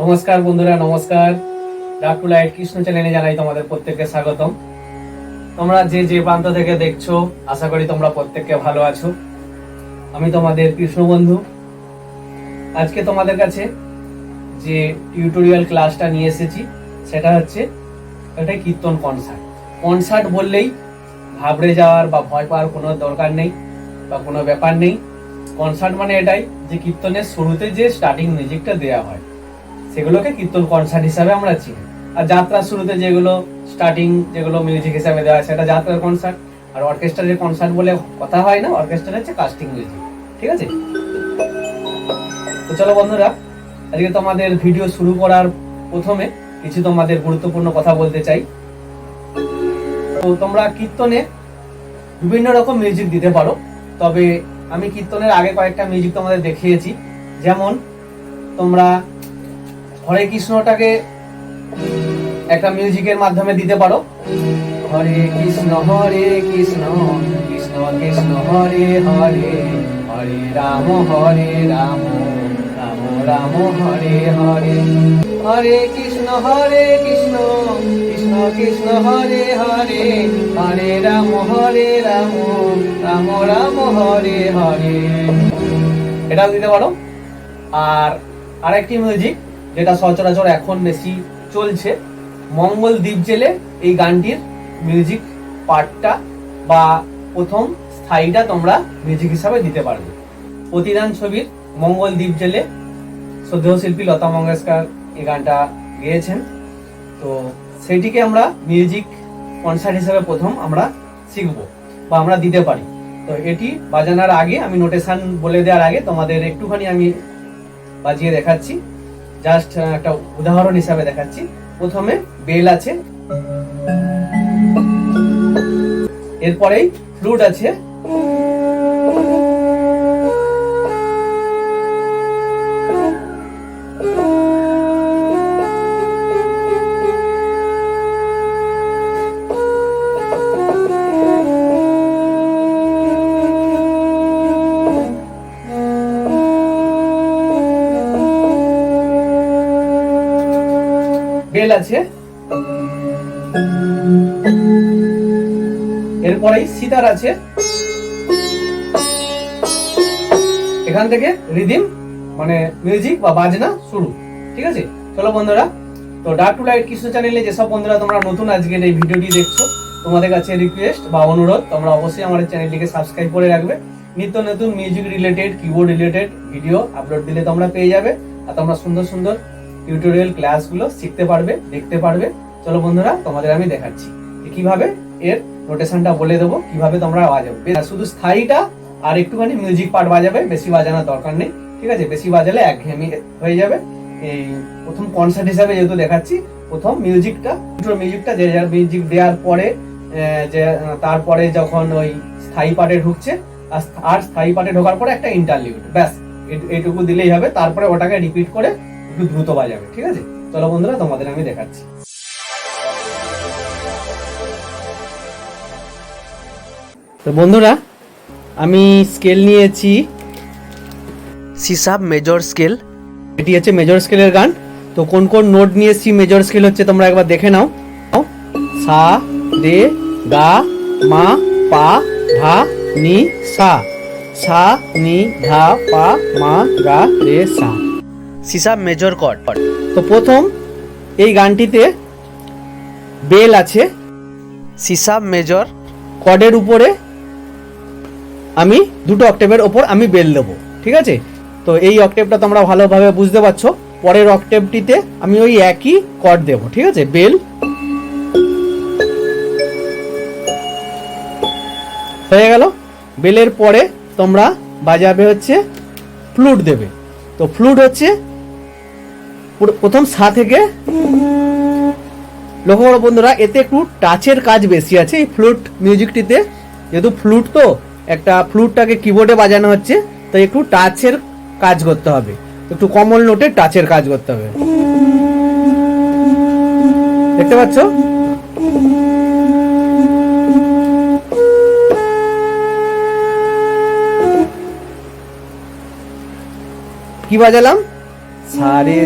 নমস্কার বন্ধুরা, নমস্কার। ডাকু লাইট কৃষ্ণ চ্যানেলে জানাই তোমাদের প্রত্যেককে স্বাগতম। তোমরা যে যে প্রান্ত থেকে দেখছ, আশা করি তোমরা প্রত্যেককে ভালো আছো। আমি তোমাদের কৃষ্ণ বন্ধু। আজকে তোমাদের কাছে যে টিউটোরিয়াল ক্লাসটা নিয়ে এসেছি, সেটা হচ্ছে একটা কীর্তন কনসার্ট কনসার্ট বললেই ঘাবড়ে যাওয়ার বা ভয় পাওয়ার কোনো দরকার নেই। বা কোনো ব্যাপার নেই। কনসার্ট মানে এটাই যে কীর্তনের শুরুতে যে স্টার্টিং মিউজিকটা দেওয়া হয়, সেগুলোকে কীর্তন কনসার্ট হিসাবে আমরা চিনি। আর যাত্রার শুরুতে যেগুলো স্টার্টিং যেগুলো মিউজিক হিসাবে দেওয়া হয়, সেটা যাত্রার কনসার্ট আর অর্কেস্ট্রারের কনসার্ট বলে কথা হয় না অর্কেস্ট্রা হচ্ছে কাস্টিং মিউজিক ঠিক আছে? তো চলো বন্ধুরা, আজকে তোমাদের ভিডিও শুরু করার প্রথমে কিছু তোমাদের গুরুত্বপূর্ণ কথা বলতে চাই। তো তোমরা কীর্তনে বিভিন্ন রকম মিউজিক দিতে পারো। তবে আমি কীর্তনের আগে কয়েকটা মিউজিক তোমাদের দেখিয়েছি। যেমন, তোমরা হরে কৃষ্ণটাকে একটা মিউজিকের মাধ্যমে দিতে পারো। হরে কৃষ্ণ হরে কৃষ্ণ কৃষ্ণ কৃষ্ণ, হরে হরে হরে রাম হরে রাম রাম রাম, হরে হরে। হরে কৃষ্ণ হরে কৃষ্ণ কৃষ্ণ কৃষ্ণ, হরে হরে হরে রাম হরে রাম রাম রাম, হরে হরে। এটা দিতে পারো। আর আরেকটি মিউজিক যেটা সচরাচর এখন বেশি চলছে মঙ্গল দ্বীপ জেলে এই গানটির মিউজিক পার্টটা বা প্রথম স্থায়ীটা তোমরা মিউজিক হিসাবে দিতে পারবে। প্রতিদান ছবির মঙ্গল দ্বীপ জেলে শ্রদ্ধেয় শিল্পী লতা মঙ্গেশকর এই গানটা গেয়েছেন। তো সেটিকে আমরা মিউজিক কনসার্ট হিসাবে প্রথম আমরা শিখব বা আমরা দিতে পারি। তো এটি বাজানোর আগে আমি নোটেশন বলে দেওয়ার আগে তোমাদের একটুখানি আমি বাজিয়ে দেখাচ্ছি। জাস্ট একটা উদাহরণ হিসাবে দেখাচ্ছি। প্রথমে বেল আছে। এরপরেই ফ্লুট আছে। বেল আছে। এরপরেই সিতার আছে। এখান থেকে রিদিম মানে মিউজিক বা বাজনা শুরু। ঠিক আছে? চলো বন্ধুরা, তো ডার্ক টু লাইট কৃষ্ণ চ্যানেলে যেসব বন্ধুরা তোমরা নতুন আজকের এই ভিডিওটি দেখছ, তোমাদের কাছে রিকোয়েস্ট বা অনুরোধ, তোমরা অবশ্যই আমাদের চ্যানেলটিকে সাবস্ক্রাইব করে রাখবে। নিত্য নতুন music related keyboard related video upload দিলে তোমরা পেয়ে যাবে, আর তোমরা সুন্দর সুন্দর টিউটোরিয়াল ক্লাসগুলো শিখতে পারবে, দেখতে পারবে। চলো বন্ধুরা, তোমাদের আমি দেখাচ্ছি কীভাবে এর নোটেশনটা বলে দেবো, কীভাবে তোমরা বাজাবে শুধু স্থায়ীটা আর একটুখানি মিউজিক পার্ট বাজাবে, বেশি বাজানোর দরকার নেই, ঠিক আছে? বেশি বাজালে একঘেয়েমি হয়ে যাবে। এই প্রথম কনসার্ট হিসাবে যেহেতু দেখাচ্ছি, প্রথম মিউজিকটা দুটো মিউজিকটা যে মিউজিক দেওয়ার পরে যে, তারপরে যখন ওই স্থায়ী পার্টে ঢুকছে, আর স্থায়ী পার্টে ঢোকার পরে একটা ইন্টারলিউড ব্যাস এটুকু দিলেই হবে। তারপরে ওটাকে রিপিট করে একটু দ্রুত বাজাবে ঠিক আছে? চলো বন্ধুরা তোমাদের আমি দেখাচ্ছি। তো বন্ধুরা আমি স্কেল নিয়েছি। সিসাব মেজর স্কেল এটি হচ্ছে মেজর স্কেলের গান। তো কোন কোন নোট নিয়েছি মেজর স্কেল হচ্ছে তোমরা একবার দেখে নাও। সা রে গা মা পা ধা নি সা। সা নি ধা পা মা গা রে সা। সিসাব মেজর কর্ড তো প্রথম এই গানটিতে বেল আছে। সিসাব মেজর কর্ডের উপরে আমি দুটো অক্টেভের ওপর আমি বেল দেবো, ঠিক আছে? তো এই অক্টেভটা তোমরা ভালোভাবে বুঝতে পারছ। পরের অক্টেভটিতে আমি ওই একই কর্ড দেবো, ঠিক আছে? বেল। হয়ে গেল? বেলের পরে তোমরা বাজাবে হচ্ছে ফ্লুট দেবে। তো ফ্লুট হচ্ছে পুরো- প্রথম সা থেকে লক্ষ্য করো বন্ধুরা, এতে একটু টাচের কাজ বেশি আছে এই ফ্লুট মিউজিকটিতে যেহেতু ফ্লুট তো, একটা ফ্লুটটাকে কিবোর্ডে বাজানো হচ্ছে তো একটু টাচের কাজ করতে হবে। একটু কমল নোটে টাচের কাজ করতে হবে। দেখতে পাচ্ছ? কি বাজালাম? সারে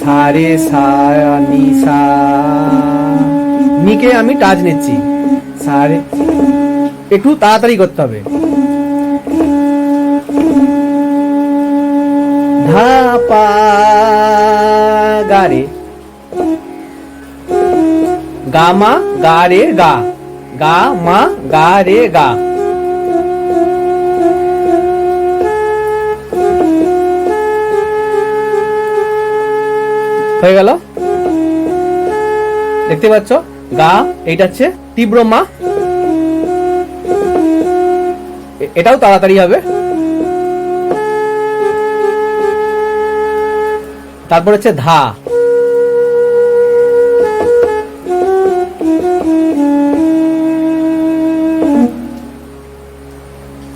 সারে সা নি সা। নিকে আমি টাচ নিচ্ছি। সারে। একটু তাড়াতাড়ি করতে হবে। ধা পা গা রে গা মা গা রে গা। গা মা গা রে গা। হয়ে গেল। দেখতে পাচ্ছ, গা, এইটা হচ্ছে তীব্র মা। এটাও তাড়াতাড়ি হবে। তারপর হচ্ছে ধা।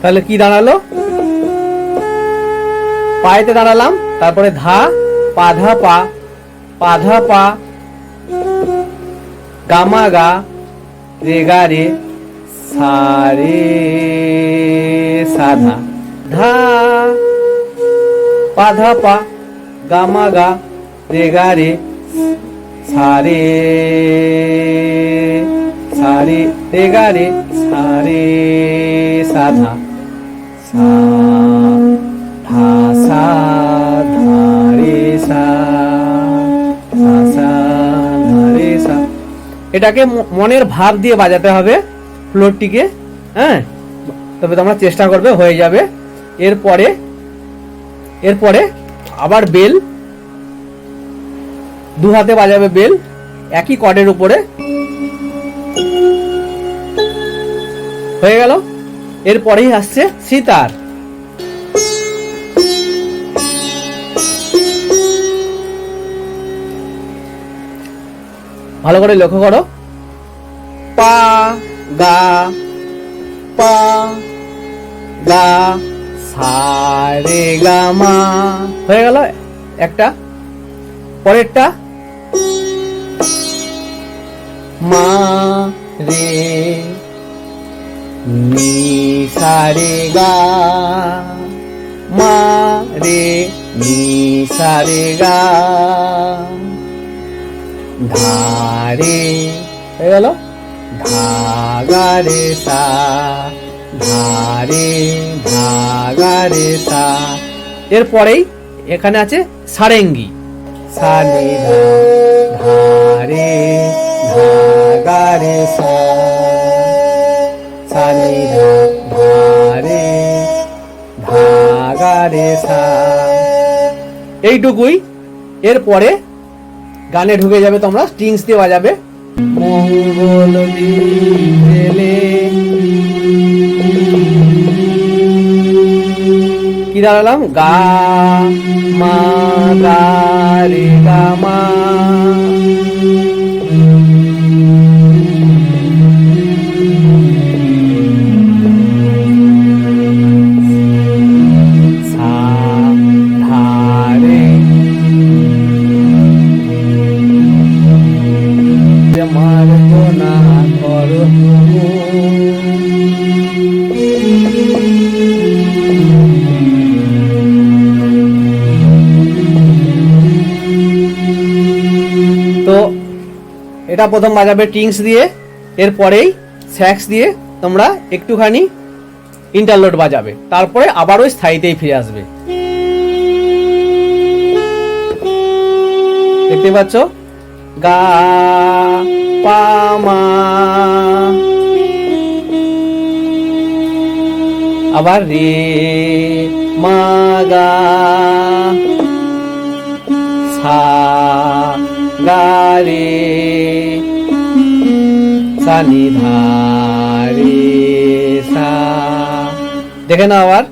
তাহলে কি দাঁড়াল? পায়েতে দাঁড়ালাম, তারপরে ধা, পা পাধা পা। গামা গা রে গা রে সারে সাধা ধা পাধা পা গামা গা রে গা রে সারে সারে রে গা রে সারে সাধা সা ধা এটাকে মনের ভাব দিয়ে বাজাতে হবে ফ্লোরটিকে হ্যাঁ? তবে তোমরা চেষ্টা করবে, হয়ে যাবে। এরপরে এরপরে আবার বেল, দু হাতে বাজাবে বেল, একই কর্ডের উপরে। হয়ে গেল? এরপরেই আসছে সিতার। ভালো করে লক্ষ্য করো। পা গা পা গা সা রে গা মা। হয়ে গেল। একটা। পরেরটা। মা রে নি সা রে গা। মা রে নি সা রে গা। ধারে। হয়ে গেল? ধাগারে সা, ধারে, ধাগারে সা। এরপরেই এখানে আছে সারেঙ্গি। ধা ধারে, ধাগারে সা। সানি ধারে, ধাগারে সা। এইটুকুই। এরপরে গানে ঢুকে যাবে তোমরা স্ট্রিংস দিয়ে বাজাবে। কি দাঁড়ালাম? গা, মা, গা, রে, গা, মা। এটা প্রথম বাজাবে টিংস দিয়ে, এরপরেই স্যাক্স দিয়ে তোমরা একটুখানি ইন্টারলোড বাজাবে। তারপরে আবার ওই স্থায়ীতেই ফিরে আসবে। দেখতে পাচ্ছ? গা, পা, মা। আবার রে, মা, গা সা গা রে সা। নি ধা রে সা দেখে না আবার।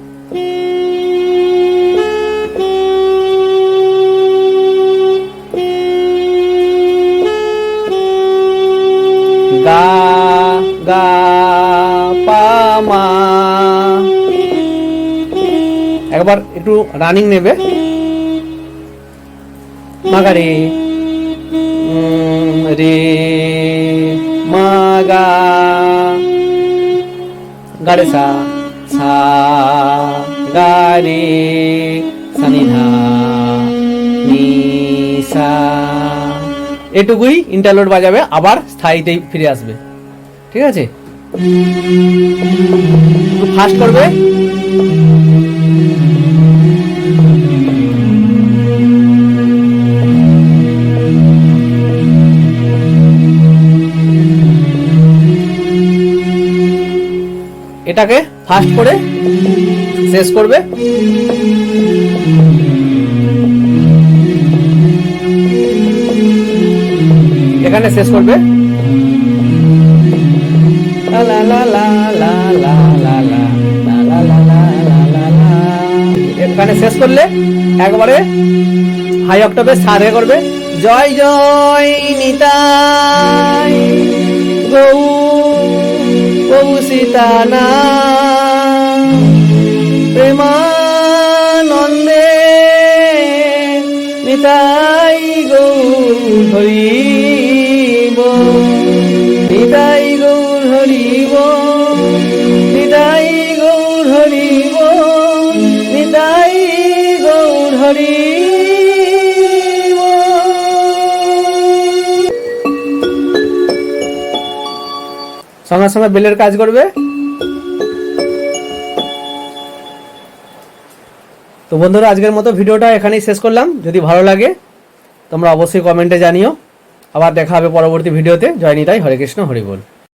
গা গা, পা, মা। একবার একটু রানিং নেবে। মাগারে। রে, মাগা। গারে সা সা, গা রে, সানি ধা সা। এটুকুই ইন্টারলোড বাজাবে, আবার স্থায়ীতেই ফিরে আসবে। ঠিক আছে? ফাস্ট করবে? এটাকে ফাস্ট করে শেষ করবে এখানে শেষ করবে এখানে শেষ করলে একবারে হাই অক্টবে সারে করবে জয় জয় নিতাই গৌ সীতানা প্রেমানন্দে নিতাই গৌর হরিব নিতাই গৌর হরিব নিতাই গৌর হরিব নিতাই গৌর হরিব সঙ্গে সঙ্গে বেলের কাজ করবে। তো বন্ধুরা, আজকের মতো ভিডিওটা এখানেই শেষ করলাম। যদি ভালো লাগে, তোমরা অবশ্যই কমেন্টে জানিও। আবার দেখা হবে পরবর্তী ভিডিওতে। জয়নিতাই হরে কৃষ্ণ, হরি বল।